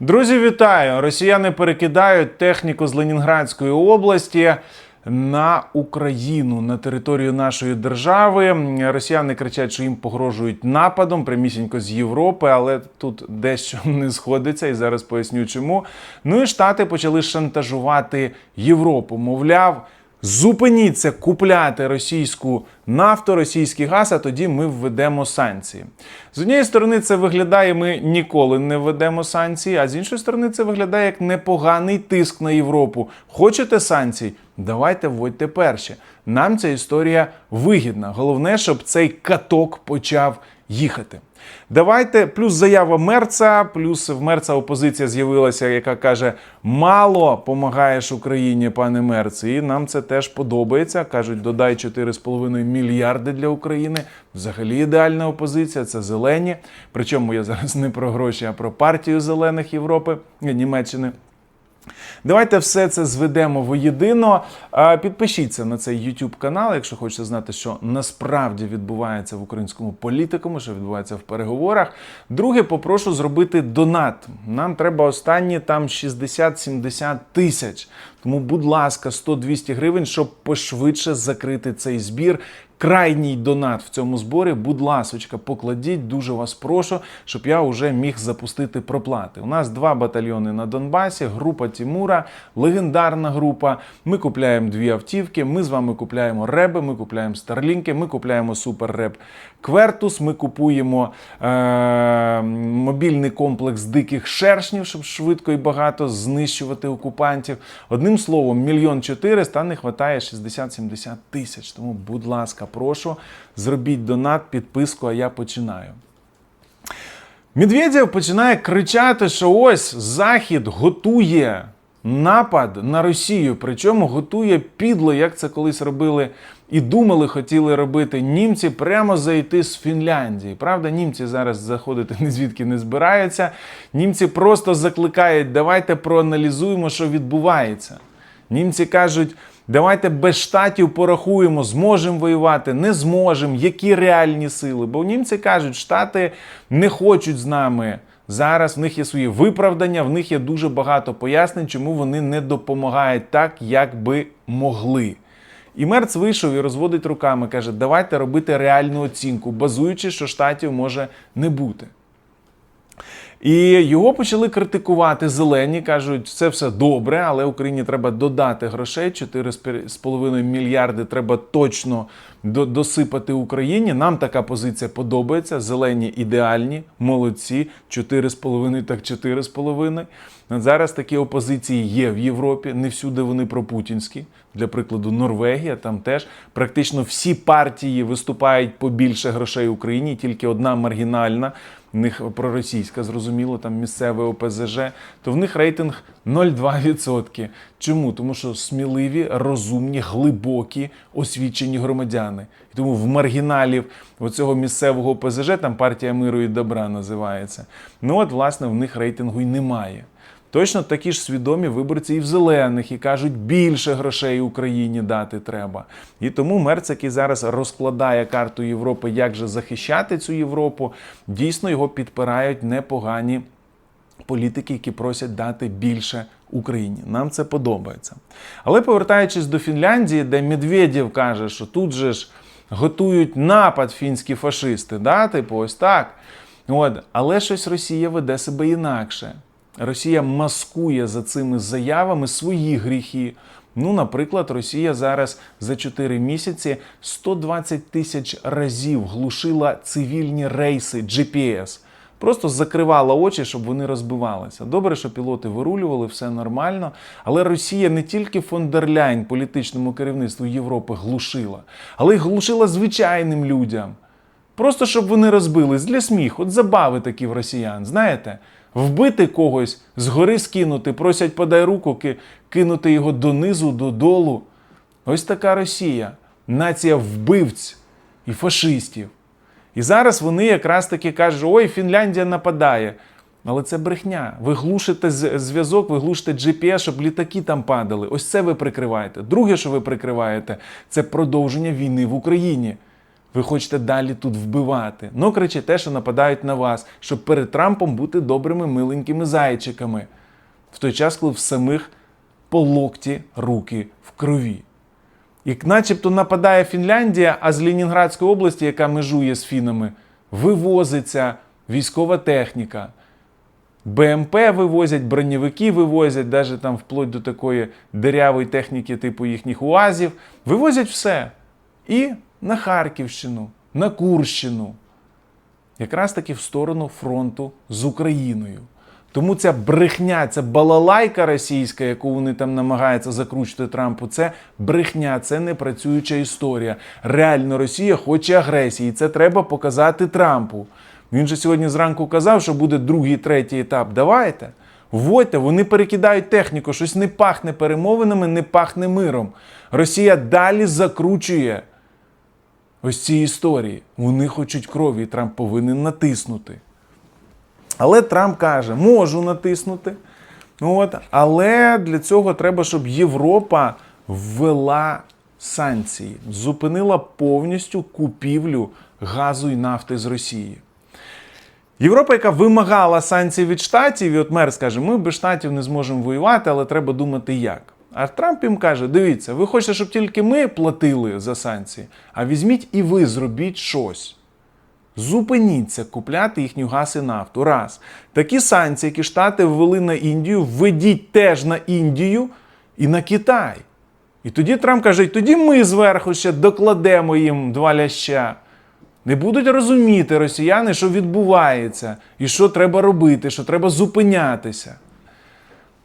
Друзі, вітаю! Росіяни перекидають техніку з Ленінградської області на Україну на територію нашої держави. Росіяни кричать, що їм погрожують нападом прямісінько з Європи, але тут дещо не сходиться, і зараз поясню чому. Ну і штати почали шантажувати Європу. Мовляв. Зупиніться купляти російську нафту, російський газ, а тоді ми введемо санкції. З однієї сторони, це виглядає, ми ніколи не введемо санкції, а з іншої сторони, це виглядає як непоганий тиск на Європу. Хочете санкцій? Давайте вводьте перші. Нам ця історія вигідна. Головне, щоб цей каток почав їхати. Давайте плюс заява Мерца, плюс в Мерца опозиція з'явилася, яка каже: мало помагаєш Україні, пане Мерц. І нам це теж подобається. кажуть, додай 4,5 мільярди для України. Взагалі ідеальна опозиція. Це зелені. Причому я зараз не про гроші, а про партію зелених Європи Німеччини. Давайте все це зведемо воєдино. Підпишіться на цей YouTube канал, якщо хочете знати, що насправді відбувається в українському політикуму, що відбувається в переговорах. Друге, попрошу зробити донат. Нам треба останні там 60-70 тисяч. Тому, будь ласка, 100-200 гривень, щоб пошвидше закрити цей збір. Крайній донат в цьому зборі, будь ласочка, покладіть, дуже вас прошу, щоб я вже міг запустити проплати. У нас два батальйони на Донбасі, група Тімура, легендарна група. Ми купляємо дві автівки. Ми з вами купляємо реби, ми купляємо старлінки, ми купляємо суперреб Квертус. Ми купуємо е- мобільний комплекс диких шершнів, щоб швидко і багато знищувати окупантів. Одним словом, мільйон чотириста, не вистачає 60-70 тисяч. Тому, будь ласка, прошу, зробіть донат, підписку, а я починаю. Медведєв починає кричати, що ось Захід готує напад на Росію, причому готує підло, як це колись робили і думали, хотіли робити німці, прямо зайти з Фінляндії. Правда, німці зараз заходити ні звідки не збираються. Німці просто закликають, давайте проаналізуємо, що відбувається. Німці кажуть. Давайте без штатів порахуємо, зможемо воювати, не зможемо, які реальні сили. Бо німці кажуть, штати не хочуть з нами. Зараз в них є свої виправдання, в них є дуже багато пояснень, чому вони не допомагають так, як би могли. І Мерц вийшов і розводить руками, каже, давайте робити реальну оцінку, базуючи, що штатів може не бути. І його почали критикувати зелені. кажуть, це все добре, але Україні треба додати грошей. 4,5 мільярди треба точно досипати Україні. Нам така позиція подобається. Зелені ідеальні, молодці. 4,5 так 4,5. Зараз такі опозиції є в Європі. Не всюди вони пропутінські. Для прикладу, Норвегія там теж практично всі партії виступають по більше грошей Україні, тільки одна маргінальна. В них проросійська, зрозуміло, там місцеве ОПЗЖ, то в них рейтинг 0,2%. Чому? Тому що сміливі, розумні, глибокі, освічені громадяни. І тому в маргіналів оцього місцевого ОПЗЖ, там партія миру і добра називається. Ну от, власне, в них рейтингу й немає. Точно такі ж свідомі виборці і в зелених, і кажуть, більше грошей Україні дати треба. І тому Мерц, який зараз розкладає карту Європи, як же захищати цю Європу, дійсно його підпирають непогані політики, які просять дати більше Україні. Нам це подобається. Але повертаючись до Фінляндії, де Медведєв каже, що тут же ж готують напад фінські фашисти, да? типу, ось так. От. Але щось Росія веде себе інакше. Росія маскує за цими заявами свої гріхи. Ну, наприклад, Росія зараз за 4 місяці 120 тисяч разів глушила цивільні рейси GPS. Просто закривала очі, щоб вони розбивалися. Добре, що пілоти вирулювали, все нормально. Але Росія не тільки фон дер Ляйн, політичному керівництву Європи, глушила, але й глушила звичайним людям. Просто щоб вони розбились для сміху, от забави такі в росіян, знаєте? Вбити когось, згори скинути, просять подай руку, кинути його донизу, додолу. Ось така Росія, нація вбивць і фашистів. І зараз вони якраз таки кажуть, ой, Фінляндія нападає. Але це брехня. Ви глушите зв'язок, ви глушите GPS, щоб літаки там падали. Ось це ви прикриваєте. Друге, що ви прикриваєте, це продовження війни в Україні. Ви хочете далі тут вбивати. Ну кричите, що нападають на вас, щоб перед Трампом бути добрими миленькими зайчиками. В той час, коли в самих по локті руки в крові. Як начебто нападає Фінляндія, а з Ленінградської області, яка межує з фінами, вивозиться військова техніка. БМП вивозять, броньовики вивозять, навіть там вплоть до такої дирявої техніки, типу їхніх УАЗів. Вивозять все. І на Харківщину, на Курщину. Якраз таки в сторону фронту з Україною. Тому ця брехня, ця балалайка російська, яку вони там намагаються закручити Трампу, це брехня, це не працююча історія. Реально Росія хоче агресії. Це треба показати Трампу. Він же сьогодні зранку казав, що буде другий, третій етап. Давайте. Вводьте, вони перекидають техніку, щось не пахне перемовинами, не пахне миром. Росія далі закручує ось ці історії. Вони хочуть крові, і Трамп повинен натиснути. Але Трамп каже, можу натиснути. От, але для цього треба, щоб Європа ввела санкції, зупинила повністю купівлю газу і нафти з Росії. Європа, яка вимагала санкцій від штатів, і от мер скаже, ми без штатів не зможемо воювати, але треба думати як. А Трамп їм каже: дивіться, ви хочете, щоб тільки ми платили за санкції, а візьміть і ви зробіть щось. Зупиніться купляти їхню газ і нафту. Раз. Такі санкції, які Штати ввели на Індію, введіть теж на Індію і на Китай. І тоді Трамп каже: тоді ми зверху ще докладемо їм два ляща. Не будуть розуміти росіяни, що відбувається, і що треба робити, що треба зупинятися.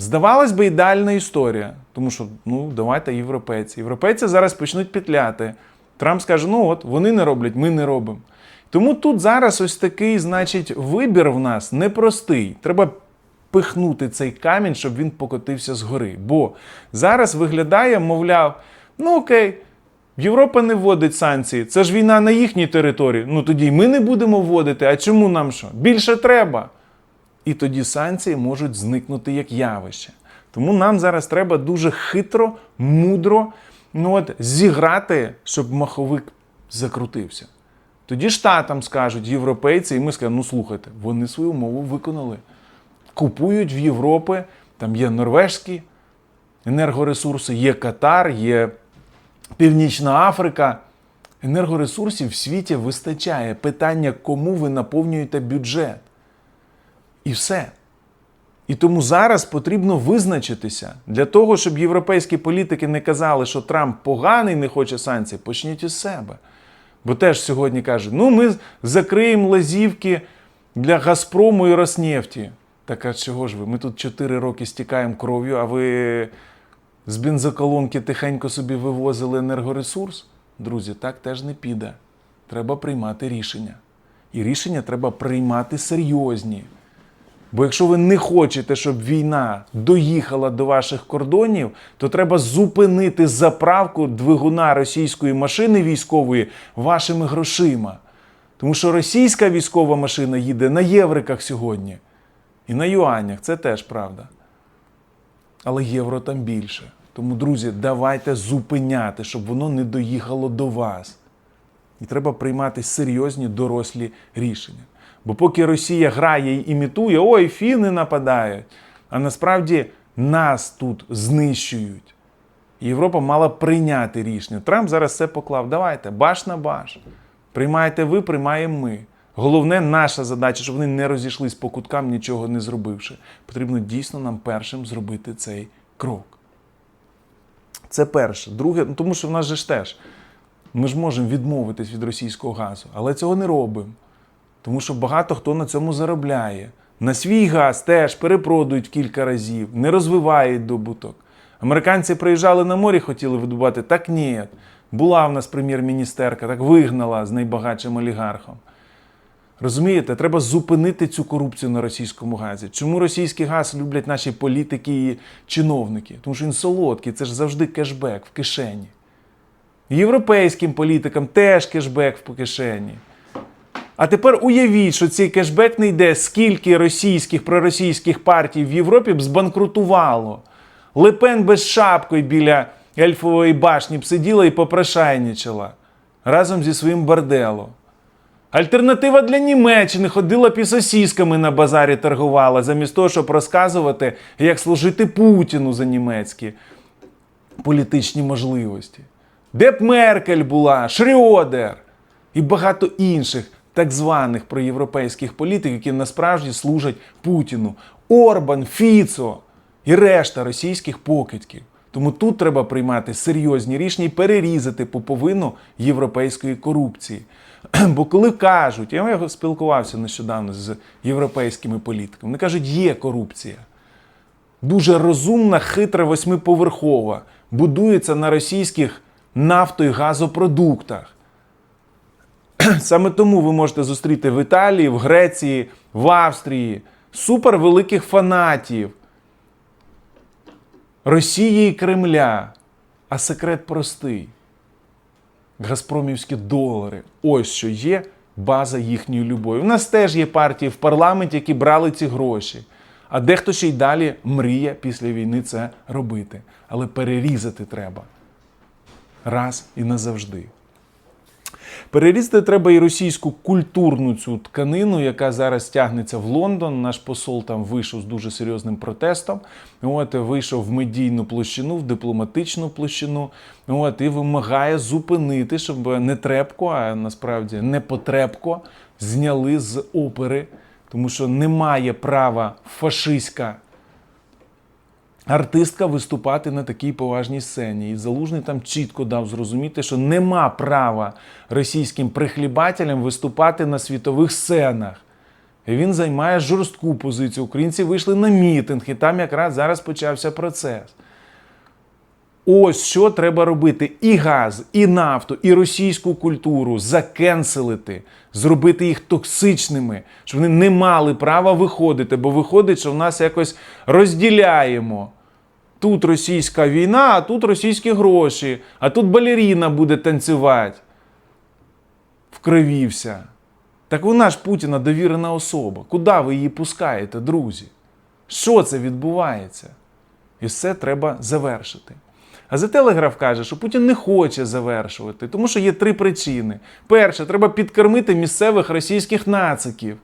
Здавалось би, ідеальна історія, тому що ну давайте європейці. Європейці зараз почнуть петляти. Трамп скаже: ну от вони не роблять, ми не робимо. Тому тут зараз ось такий, значить, вибір в нас непростий. Треба пихнути цей камінь, щоб він покотився згори. Бо зараз виглядає, мовляв, ну окей, Європа не вводить санкції. Це ж війна на їхній території. Ну тоді ми не будемо вводити. А чому нам що? Більше треба. І тоді санкції можуть зникнути як явище. Тому нам зараз треба дуже хитро, мудро ну от, зіграти, щоб маховик закрутився. Тоді штатам скажуть європейці, і ми скажемо, ну слухайте, вони свою мову виконали. Купують в Європі, там є норвежські енергоресурси, є Катар, є Північна Африка. Енергоресурсів в світі вистачає. Питання, кому ви наповнюєте бюджет. І все. І тому зараз потрібно визначитися для того, щоб європейські політики не казали, що Трамп поганий, не хоче санкцій, почніть із себе. Бо теж сьогодні кажуть, ну ми закриємо лазівки для Газпрому і Роснефті. Так а чого ж ви? Ми тут 4 роки стікаємо кров'ю, а ви з бензоколонки тихенько собі вивозили енергоресурс? Друзі, так теж не піде. Треба приймати рішення. І рішення треба приймати серйозні. Бо якщо ви не хочете, щоб війна доїхала до ваших кордонів, то треба зупинити заправку двигуна російської машини військової вашими грошима. Тому що російська військова машина їде на євриках сьогодні. І на юанях, це теж правда. Але євро там більше. Тому, друзі, давайте зупиняти, щоб воно не доїхало до вас. І треба приймати серйозні дорослі рішення. Бо поки Росія грає і імітує, ой, фіни нападають, а насправді нас тут знищують. Європа мала прийняти рішення. Трамп зараз все поклав. Давайте, баш на баш. Приймаєте ви, приймаємо ми. Головне, наша задача, щоб вони не розійшлись по куткам, нічого не зробивши. Потрібно дійсно нам першим зробити цей крок. Це перше. Друге, ну тому що в нас же ж теж. Ми ж можемо відмовитись від російського газу, але цього не робимо. Тому що багато хто на цьому заробляє. На свій газ теж перепродують кілька разів, не розвивають добуток. Американці приїжджали на морі, хотіли видобувати. Так ні. Була в нас прем'єр-міністерка, так вигнала з найбагатшим олігархом. Розумієте, треба зупинити цю корупцію на російському газі. Чому російський газ люблять наші політики і чиновники? Тому що він солодкий, це ж завжди кешбек в кишені. Європейським політикам теж кешбек в кишені. А тепер уявіть, що цей кешбек не йде, скільки російських проросійських партій в Європі б збанкрутувало. Лепен без шапкою біля Ельфової башні б сиділа і попрошайничала. разом зі своїм борделом. Альтернатива для Німеччини ходила пісосісками на базарі торгувала, замість того, щоб розказувати, як служити Путіну за німецькі політичні можливості. Де б Меркель була, Шрьодер і багато інших так званих проєвропейських політиків, які насправді служать Путіну. Орбан, Фіцо і решта російських покидьків. Тому тут треба приймати серйозні рішення і перерізати пуповину європейської корупції. Бо коли кажуть, я спілкувався нещодавно з європейськими політиками, вони кажуть, є корупція. Дуже розумна, хитра восьмиповерхова, будується на російських нафто- і газопродуктах. Саме тому ви можете зустріти в Італії, в Греції, в Австрії супервеликих фанатів Росії і Кремля. А секрет простий. Газпромівські долари. Ось що є база їхньої любові. У нас теж є партії в парламенті, які брали ці гроші. А дехто ще й далі мріє після війни це робити. Але перерізати треба раз і назавжди. Перерізати треба і російську культурну цю тканину, яка зараз тягнеться в Лондон. Наш посол там вийшов з дуже серйозним протестом. От вийшов в медійну площину, в дипломатичну площину. От і вимагає зупинити, щоб не трепко, а насправді не потрепко зняли з опери, тому що немає права фашистська артистка виступати на такій поважній сцені. І Залужний там чітко дав зрозуміти, що нема права російським прихлібателям виступати на світових сценах. І він займає жорстку позицію. Українці вийшли на мітинг, і там якраз зараз почався процес. Ось що треба робити: і газ, і нафту, і російську культуру закенселити, зробити їх токсичними, щоб вони не мали права виходити, бо виходить, що в нас якось розділяємо. Тут російська війна, а тут російські гроші, а тут балеріна буде танцювати. Вкривівся. Так вона ж Путіна довірена особа. Куди ви її пускаєте, друзі? Що це відбувається? І все треба завершити. А за телеграф каже, що Путін не хоче завершувати, тому що є три причини. Перше, треба підкормити місцевих російських нациків,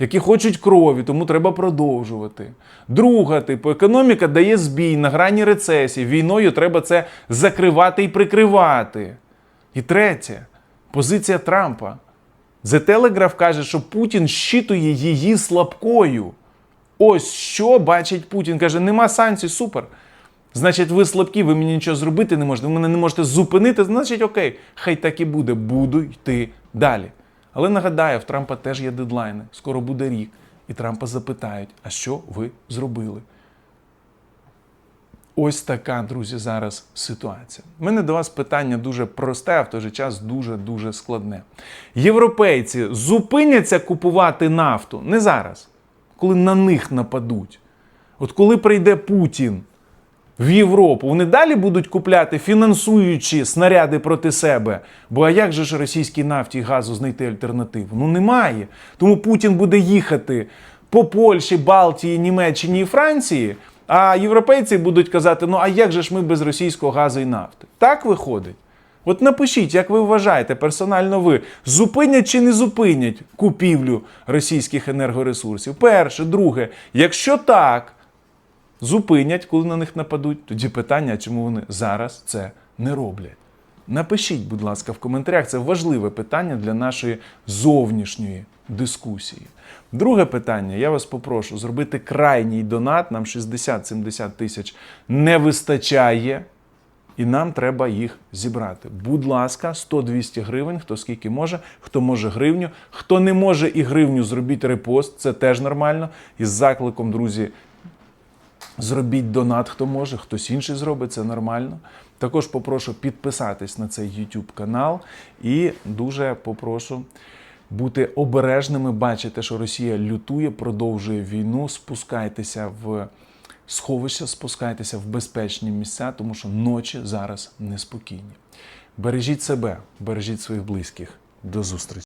які хочуть крові, тому треба продовжувати. Друга, типу, економіка дає збій на грані рецесії. Війною треба це закривати і прикривати. І третє, позиція Трампа. The Telegraph каже, що Путін щитує її слабкою. Ось що бачить Путін. Каже, нема санкцій, супер. Значить, ви слабкі, ви мені нічого зробити не можете, ви мене не можете зупинити, значить, окей, хай так і буде, буду йти далі. Але нагадаю, в Трампа теж є дедлайни. Скоро буде рік. І Трампа запитають, а що ви зробили? Ось така, друзі, зараз ситуація. У мене до вас питання дуже просте, а в той же час дуже-дуже складне. Європейці зупиняться купувати нафту не зараз, коли на них нападуть. От коли прийде Путін в Європу, вони далі будуть купляти, фінансуючи снаряди проти себе. Бо а як же ж російській нафті і газу знайти альтернативу? Ну немає. Тому Путін буде їхати по Польщі, Балтії, Німеччині і Франції. А європейці будуть казати: ну а як же ж ми без російського газу і нафти? Так виходить. От напишіть, як ви вважаєте, персонально ви зупинять чи не зупинять купівлю російських енергоресурсів? Перше, друге, якщо так, зупинять, коли на них нападуть, тоді питання, чому вони зараз це не роблять. Напишіть, будь ласка, в коментарях. Це важливе питання для нашої зовнішньої дискусії. Друге питання, я вас попрошу зробити крайній донат. Нам 60-70 тисяч не вистачає, і нам треба їх зібрати. Будь ласка, 100-200 гривень, хто скільки може, хто може гривню, хто не може і гривню, зробіть репост, це теж нормально. І з закликом, друзі, Зробіть донат, хто може, хтось інший зробить, це нормально. Також попрошу підписатись на цей YouTube канал і дуже попрошу бути обережними. Бачите, що Росія лютує, продовжує війну. Спускайтеся в сховища, спускайтеся в безпечні місця, тому що ночі зараз неспокійні. Бережіть себе, бережіть своїх близьких. До зустрічі!